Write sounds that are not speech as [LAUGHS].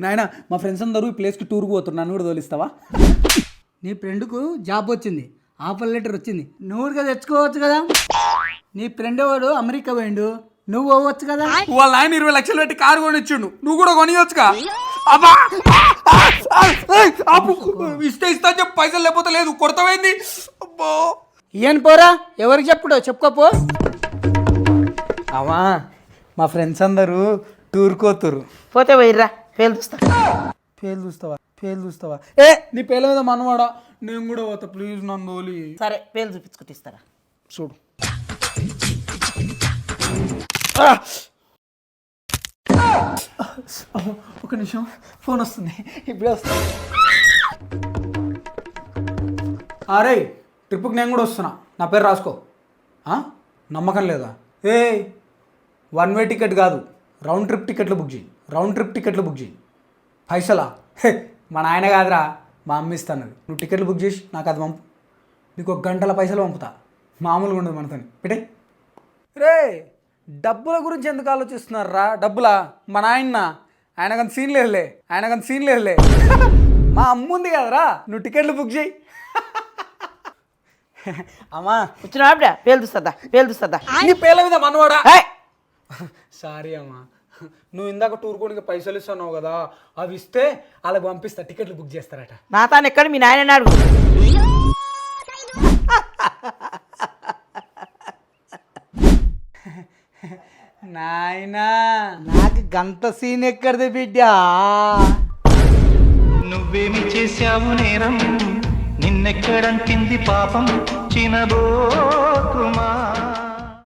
నాయన మా ఫ్రెండ్స్ అందరూ ఈ ప్లేస్కి టూర్కి పోతున్నారు. నన్ను కూడా తోలిస్తావా? నీ ఫ్రెండ్కు జాబ్ వచ్చింది. ఆఫర్ లెటర్ వచ్చింది. నువ్వు కూడా తెచ్చుకోవచ్చు కదా? నీ ఫ్రెండ్ వాడు అమెరికా పోయిండు. నువ్వు పోవచ్చు కదా? వాళ్ళ ఆయన ఇరవై లక్షలు పెట్టి కారు కొనిచ్చిండు. నువ్వు కూడా కొనియొచ్చుగా? అబ్బా. ఇస్తే ఇస్తా చెప్పి పైసలు లేకపోతే లేదు. కొడతావేంది అబ్బో! ఏం పోరా? ఎవరికి చెప్పుడో చెప్పుకోపో. అవా మా ఫ్రెండ్స్ అందరూ టూర్కి పోతురు పోతే పోయిర్రా. పేలు చూస్తా పేలు చూస్తావా పేలు చూస్తావా ఏ! నీ పేల మీద మనవాడా? నేను కూడా పోతా ప్లీజ్ నన్ను సరే పేలు చూపించుకుంటే ఇస్తారా చూడు. ఒక నిమిషం ఫోన్ వస్తుంది ఇప్పుడే వస్తుంది అరే ట్రిప్కి నేను కూడా వస్తున్నా. నా పేరు రాసుకో? నమ్మకం లేదా? ఏ వన్ వే టికెట్ కాదు. రౌండ్ ట్రిప్ టికెట్లు బుక్ చేయి. రౌండ్ ట్రిప్ టికెట్లు బుక్ చేయి. పైసలా? హే, మా నాయన కాదురా మా అమ్మ ఇస్తానది నువ్వు టికెట్లు బుక్ చేసి నాకు అది పంపు. నీకు ఒక గంటల పైసలు పంపుతా. మామూలుగా ఉండదు మనతో పెట్టే రే డబ్బుల గురించి ఎందుకు ఆలోచిస్తున్నారా డబ్బులా? మా నాయన ఆయన కానీ సీన్ లేదులే. ఆయన కానీ సీన్ లేదులే. [LAUGHS] మా అమ్మ ఉంది కదరా. నువ్వు టికెట్లు బుక్ చేయి. అమ్మా. వచ్చిన ఆవిడ పేలు చూస్తుందా పేలు మీద మనవాడా! సారీ అమ్మా. నువ్వు ఇందాక టూర్ కోడికి పైసలు ఇస్తున్నావు కదా అవి ఇస్తే వాళ్ళకి పంపిస్తా టికెట్లు బుక్ చేస్తారట. నా తాను ఎక్కడ? మీ నాయన అడుగు నాయనా. నాకు గంత సీన్ ఎక్కడిది బిడ్డ? నువ్వేమి చేశావు నేరం? నిన్నెక్కడంటింది పాపం? చినబో